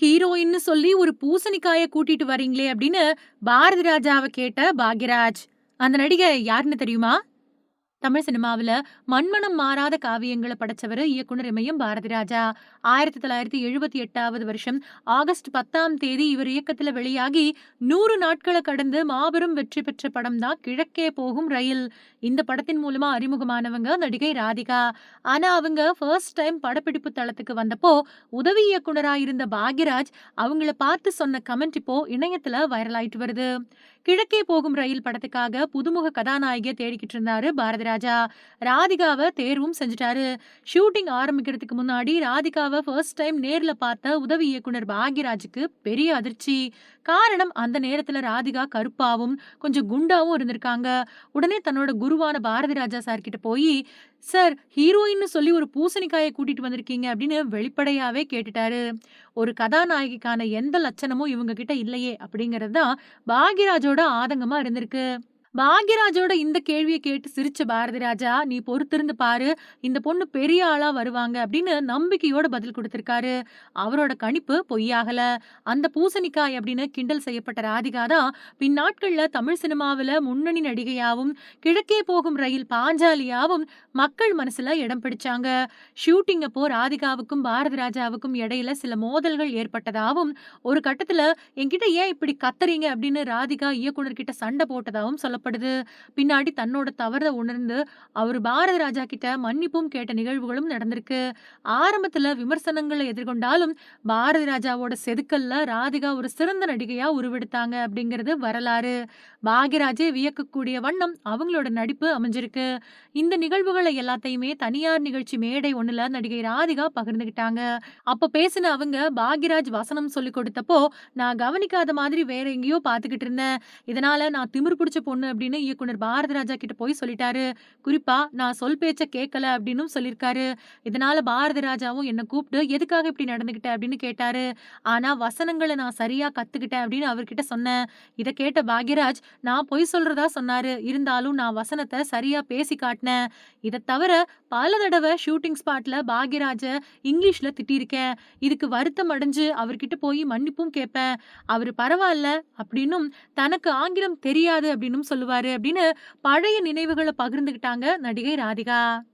ஹீரோயின்னு சொல்லி ஒரு பூசணிக்காய கூட்டிட்டு வரீங்களே அப்படின்னு பாரதி ராஜாவை கேட்ட பாக்யராஜ். அந்த நடிகை யாருன்னு தெரியுமா? தமிழ் சினிமாவுல மண்மனம் மாறாத காவியங்களை படைச்சவர் இயக்குனர் இமயம் பாரதி ராஜா ஆயிரத்தி தொள்ளாயிரத்தி எழுபத்தி எட்டாவது வருஷம் ஆகஸ்ட் பத்தாம் தேதி இவர் இயக்கத்துல வெளியாகி நூறு நாட்களை கடந்து மாபெரும் வெற்றி பெற்ற படம் தான் கிழக்கே போகும் ரயில். இந்த படத்தின் மூலமா அறிமுகமானவங்க நடிகை ராதிகா. ஆனா அவங்க ஃபர்ஸ்ட் டைம் படப்பிடிப்பு தளத்துக்கு வந்தப்போ உதவி இயக்குனரா இருந்த பாக்யராஜ் அவங்கள பார்த்து சொன்ன கமெண்ட் இப்போ இணையத்துல வைரல் ஆயிட்டு வருது. கிழக்கே போகும் ரயில் படத்துக்காக புதுமுக கதாநாயகியை தேடிக்கிட்டு இருந்தாரு பாரதி ராஜா. ராதிகாவை தேர்வும் செஞ்சுட்டாரு. ஷூட்டிங் ஆரம்பிக்கிறதுக்கு முன்னாடி ராதிகாவை ஃபர்ஸ்ட் டைம் நேர்ல பார்த்த உதவி இயக்குனர் பாக்யராஜுக்கு பெரிய அதிர்ச்சி. காரணம் அந்த நேரத்துல ராதிகா கருப்பாவும் கொஞ்சம் குண்டாவும் இருந்திருக்காங்க. உடனே தன்னோட குருவான பாரதி ராஜா சார் கிட்ட போய் சார் ஹீரோயின்னு சொல்லி ஒரு பூசணிக்காயை கூட்டிட்டு வந்திருக்கீங்க அப்படின்னு வெளிப்படையாவே கேட்டுட்டாரு. ஒரு கதாநாயகிக்கான எந்த லட்சணமும் இவங்க கிட்ட இல்லையே அப்படிங்கிறது தான் பாக்யராஜோட ஆதங்கமா இருந்திருக்கு. பாக்யராஜோட இந்த கேள்வியை கேட்டு சிரிச்ச பாரதி ராஜா நீ பொறுத்திருந்து பாரு இந்த பொண்ணு பெரிய ஆளா வருவாங்க அப்படின்னு நம்பிக்கையோட பதில் கொடுத்திருக்காரு. அவரோட கணிப்பு பொய்யாகல. அந்த பூசணிக்காய் அப்படின்னு கிண்டல் செய்யப்பட்ட ராதிகா தான் பின்னாட்கள்ல தமிழ் சினிமாவில முன்னணி நடிகையாவும் கிழக்கே போகும் ரயில் பாஞ்சாலியாவும் மக்கள் மனசுல இடம் பிடிச்சாங்க. ஷூட்டிங் அப்போ ராதிகாவுக்கும் பாரதி ராஜாவுக்கும் இடையில சில மோதல்கள் ஏற்பட்டதாகவும் ஒரு கட்டத்துல என்கிட்ட ஏன் இப்படி கத்துறீங்க? அப்படின்னு ராதிகா இயக்குனர் கிட்ட சண்டை போட்டதாகவும் சொல்ல சொல்லப்படுது பின்னாடி தன்னோட தவற உணர்ந்து அவர் பாரதி ராஜா கிட்ட மன்னிப்பும் கேட்ட நிகழ்வுகளும் நடந்திருக்கு. ஆரம்பத்துல விமர்சனங்களை எதிர்கொண்டாலும் பாரதி ராஜாவோட செதுக்கல்ல ராதிகா ஒரு சிறந்த நடிகையா உருவெடுத்தாங்க அப்படிங்கிறது வரலாறு. பாக்யராஜே வியக்கக்கூடிய வண்ணம் அவங்களோட நடிப்பு அமைஞ்சிருக்கு. இந்த நிகழ்வுகளை எல்லாத்தையுமே தனியார் நிகழ்ச்சி மேடை ஒண்ணுல நடிகை ராதிகா பகிர்ந்துகிட்டாங்க. அப்ப பேசின அவங்க பாக்யராஜ் வசனம் சொல்லி கொடுத்தப்போ நான் கவனிக்காத மாதிரி வேற எங்கேயோ பாத்துக்கிட்டு இருந்தேன். இதனால நான் திமிர் பிடிச்ச பொண்ணு அப்படின்னு இயக்குனர் பாரதிராஜா கிட்ட போய் சொல்லிட்டாரு. குறிப்பா நான் சொல் பேச்ச கேட்கல அப்படின்னு சொல்லியிருக்காரு இதனால பாரதி ராஜாவும் என்ன கூப்பிட்டு எதுக்காக இப்படி நடந்துகிட்ட? அப்படின்னு கேட்டாரு. ஆனா வசனங்களை நான் சரியா கத்துக்கிட்டேன் அப்படின்னு அவர்கிட்ட சொன்னேன். இதை கேட்ட பாக்யராஜ் நான் பொய் சொல்றதா? சொன்னாரு. இருந்தாலும் நான் வசனத்தை சரியா பேசி காட்டினேன். இதை தவிர பல தடவை ஷூட்டிங் ஸ்பாட்ல பாக்யராஜ இங்கிலீஷ்ல திட்டியிருக்கேன். இதுக்கு வருத்தம் அடைஞ்சு அவர்கிட்ட போய் மன்னிப்பும் கேட்பேன். அவரு பரவாயில்ல அப்படின்னும் தனக்கு ஆங்கிலம் தெரியாது அப்படின்னும் சொல்லுவாரு அப்படின்னு பழைய நினைவுகளை பகிர்ந்துகிட்டாங்க நடிகை ராதிகா.